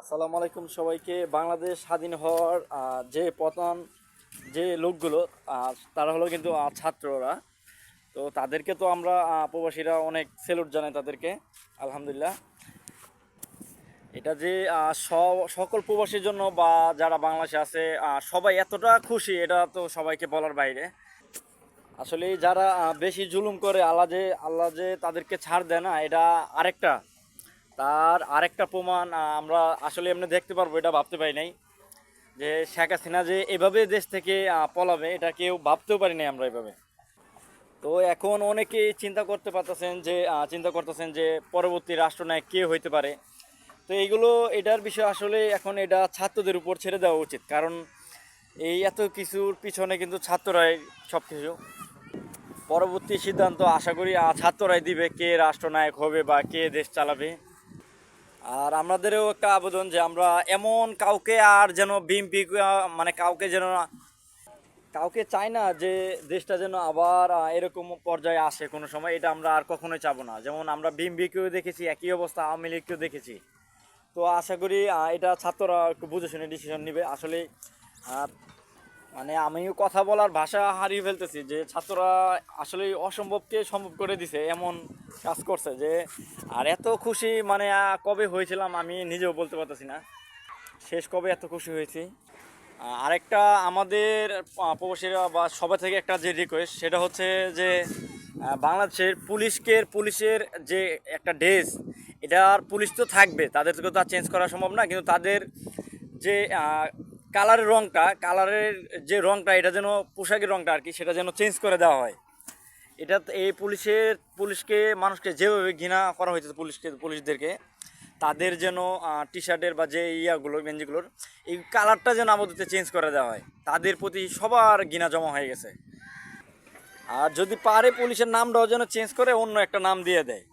আসসালামু আলাইকুম সবাইকে। বাংলাদেশ স্বাধীন হওয়ার যে পতন যে লোকগুলো তারা হলো কিন্তু ছাত্ররা। তো তাদেরকে তো আমরা প্রবাসীরা অনেক সেলুট জানাই তাদেরকে, আলহামদুলিল্লাহ। এটা যে সকল প্রবাসীর জন্য বা যারা বাংলাদেশে আছে সবাই এতটা খুশি, এটা তো সবাইকে বলার বাইরে। আসলে যারা বেশি জুলুম করে, আল্লাহ যে আল্লাহ যে তাদেরকে ছাড় দেয় না, এটা আরেকটা তার আরেকটা প্রমাণ আমরা আসলে এমনি দেখতে পারব, এটা ভাবতে পারি নাই। যে শেখ হাসিনা যে এভাবে দেশ থেকে পলাবে, এটা কেউ ভাবতেও পারি নাই আমরা এভাবে। তো এখন অনেকেই চিন্তা করতে পারতেছেন যে চিন্তা করতেছেন যে পরবর্তী রাষ্ট্রনায়ক কে হইতে পারে। তো এইগুলো, এটার বিষয় আসলে এখন এটা ছাত্রদের উপর ছেড়ে দেওয়া উচিত। কারণ এই এত কিছুর পিছনে কিন্তু ছাত্ররাই সব কিছু পরবর্তী সিদ্ধান্ত আশা করি ছাত্ররাই দিবে কে রাষ্ট্রনায়ক হবে বা কে দেশ চালাবে। আর আমাদেরও একটা আবেদন যে আমরা এমন কাউকে আর যেন বিএমপি মানে কাউকে যেন কাউকে চাই না যে দেশটা যেন আবার এরকম পর্যায়ে আসে কোনো সময়, এটা আমরা আর কখনোই চাবো না। যেমন আমরা বিএমপিকেও দেখেছি, একই অবস্থা আওয়ামী লীগকেও দেখেছি। তো আশা করি এটা ছাত্ররা একটু বুঝে শুনে ডিসিশন নেবে। আসলে মানে আমিও কথা বলার ভাষা হারিয়ে ফেলতেছি যে ছাত্ররা আসলে অসম্ভবকে সম্ভব করে দিছে, এমন কাজ করছে যে, আর এত খুশি মানে কবে হয়েছিলাম আমি নিজেও বলতে পারতেছি না। শেষ কবে এত খুশি হয়েছি? আরেকটা আমাদের প্রবাসীরা বা সবার থেকে একটা যে রিকোয়েস্ট সেটা হচ্ছে যে বাংলাদেশের পুলিশকে, পুলিশের যে একটা ড্রেস এটা আর পুলিশ তো থাকবে তাদেরকে তো আর চেঞ্জ করা সম্ভব না, কিন্তু তাদের যে কালারের রংটা, কালারের যে রংটা, এটা যেন পোশাকের রংটা আর কি, সেটা যেন চেঞ্জ করে দেওয়া হয়। এটা এই পুলিশের, পুলিশকে, মানুষকে যেভাবে ঘৃণা করা হয়েছে পুলিশকে, পুলিশদেরকে, তাদের যেন টি শার্টের বা যে ইয়াগুলো, গেঞ্জিগুলোর, এই কালারটা যেন আমাদের চেঞ্জ করে দেওয়া হয়। তাদের প্রতি সবার ঘৃণা জমা হয়ে গেছে। আর যদি পারে পুলিশের নামটাও যেন চেঞ্জ করে, অন্য একটা নাম দিয়ে দেয়।